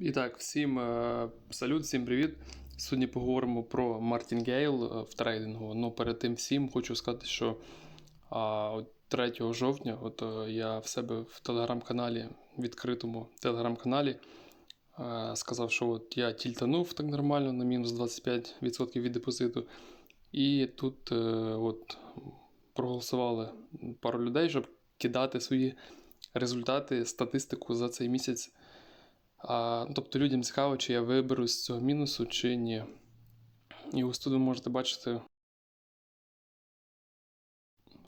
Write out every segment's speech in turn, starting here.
І так, всім е, салют, всім привіт. Сьогодні поговоримо про Мартінгейл е, в трейдингу. Ну, перед тим всім хочу сказати, що а, от 3 жовтня от, е, я в себе в телеграм-каналі, відкритому телеграм-каналі, сказав, що от я тільтанув так нормально на мінус 25% від депозиту. І тут от, проголосували пару людей, щоб кидати свої результати, статистику за цей місяць. А, ну, тобто людям цікаво, чи я виберу з цього мінусу, чи ні. І ось тут ви можете бачити,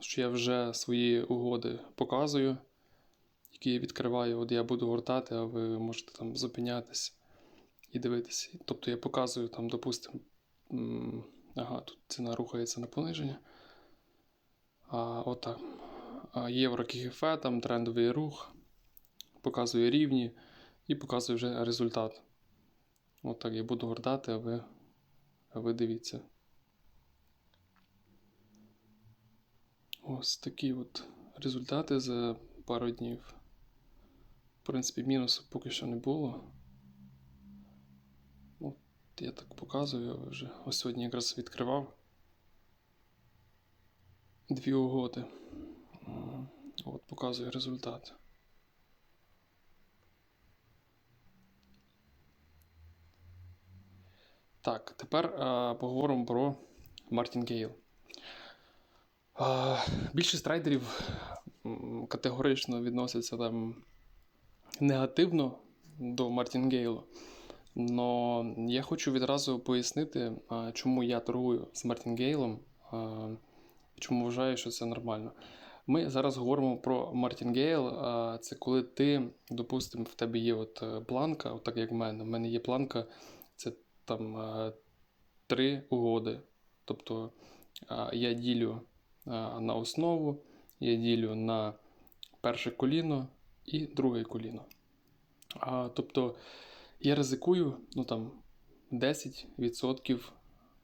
що я вже свої угоди показую, які я відкриваю. От я буду гортати, а ви можете там зупинятись і дивитися. Тобто я показую там, допустимо, ага, тут ціна рухається на пониження. А, отак. Євро КГФ, там трендовий рух, показує рівні і показує вже результат. От так я буду гортати, а ви, а ви дивіться. Ось такі от результати за пару днів. В принципі, мінусу поки що не було. От я так показую вже. Ось сьогодні якраз відкривав дві угоди. От показує результат. Так, тепер е, поговоримо про Мартінгейл. Е, більшість трейдерів категорично відносяться там негативно до Мартінгейлу. Но я хочу відразу пояснити, е, чому я торгую з Мартінгейлом, е, чому вважаю, що це нормально. Ми зараз говоримо про Мартінгейл. е, Це коли ти, допустимо, в тебе є от планка, от так як в мене. В мене є планка, там е, три угоди. Тобто е, я ділю е, на основу, я ділю на перше коліно і друге коліно. Тобто я ризикую ну, там, 10%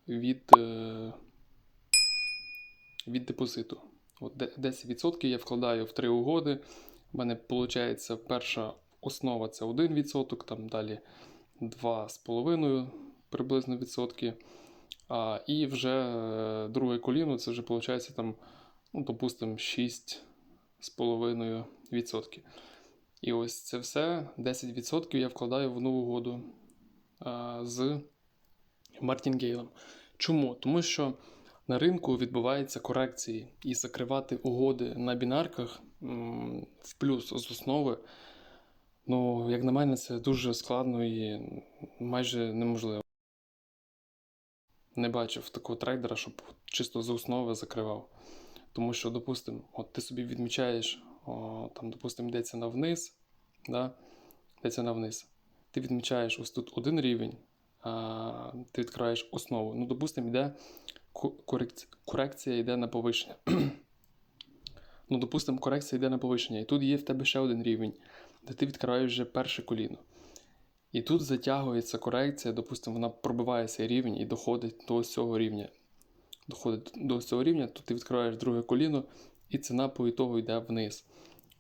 від, від депозиту. От 10% я вкладаю в три угоди. У мене виходить перша основа це 1%, там далі 2,5 приблизно відсотки. А, і вже е, друге коліно це вже виходить там, ну, допустимо, 6,5%. І ось це все 10% я вкладаю в одну угоду а, з Мартінгейлом. Чому? Тому що на ринку відбуваються корекції, і закривати угоди на бінарках в плюс з основи. Ну, як на мене, це дуже складно і майже неможливо. Не бачив такого трейдера, щоб чисто з основи закривав. Тому що, допустимо, от ти собі відмічаєш, о, там, допустимо, йдеться на вниз, да? йдеться на. Ти відмічаєш ось тут один рівень, а, ти відкриваєш основу. Ну, допустимо, йде корекція йде на повищення. ну, допустимо, корекція йде на повищення. І тут є в тебе ще один рівень, де ти відкриваєш вже перше коліно. І тут затягується корекція, допустимо, вона пробиває цей рівень і доходить до цього рівня. Доходить до цього рівня, то ти відкриваєш друге коліно, і ціна по ітогу йде вниз.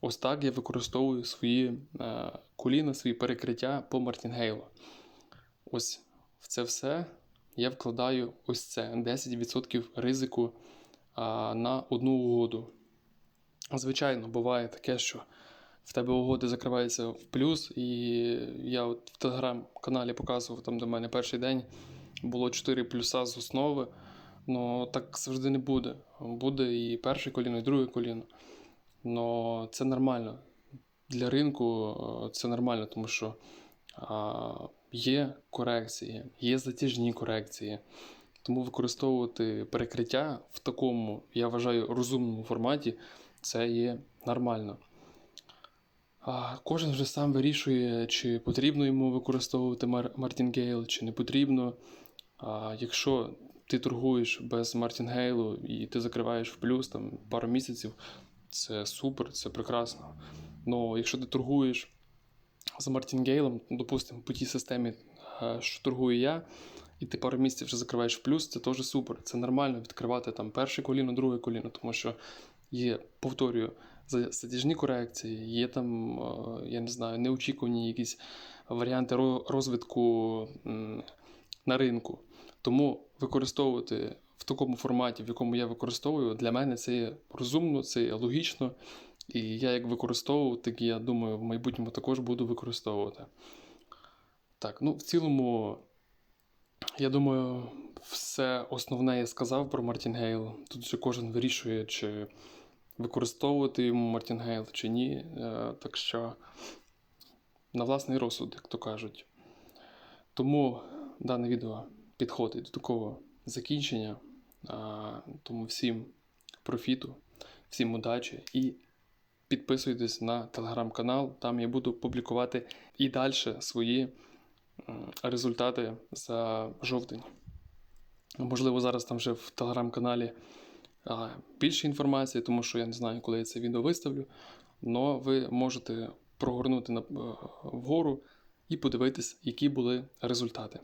Ось так я використовую свої е, коліна, свої перекриття по Мартінгейлу. Ось в це все я вкладаю ось це 10% ризику а, на одну угоду. Звичайно, буває таке, що в тебе угоди закриваються в плюс, і я от в телеграм-каналі показував, там до мене перший день було 4 плюса з основи. Ну так завжди не буде. Буде і перше коліно, і друге коліно. Но це нормально. Для ринку е, це нормально, тому що а, є корекції, є затяжні корекції. Тому використовувати перекриття в такому, я вважаю, розумному форматі це є нормально. Кожен вже сам вирішує, чи потрібно йому використовувати Мартінгейл, чи не потрібно. А, Якщо ти торгуєш без Мартінгейлу і ти закриваєш в плюс там, пару місяців, це супер, це прекрасно. Но якщо ти торгуєш з Мартінгейлом, допустимо, по тій системі, е, що торгую я, і ти пару місяців вже закриваєш в плюс, це теж супер. Це нормально відкривати там перше коліно, друге коліно, тому що є, повторюю, затяжні корекції, є там, е, я не знаю, неочікувані якісь варіанти розвитку на ринку. Тому використовувати в такому форматі, в якому я використовую, для мене це є розумно, це є логічно. І я як використовував, так я думаю, в майбутньому також буду використовувати. Так, ну в цілому, я думаю, все основне я сказав про Мартінгейл. Тут вже кожен вирішує, чи використовувати йому Мартінгейл чи ні. Е, Так що на власний розсуд, як то кажуть. Тому дане відео підходить до такого закінчення. Тому всім профіту, всім удачі і підписуйтесь на телеграм-канал. Там я буду публікувати і далі свої результати за жовтень. Можливо, зараз там вже в телеграм-каналі більше інформації, тому що я не знаю, коли я це відео виставлю. Але ви можете прогорнути е, вгору і подивитись, які були результати.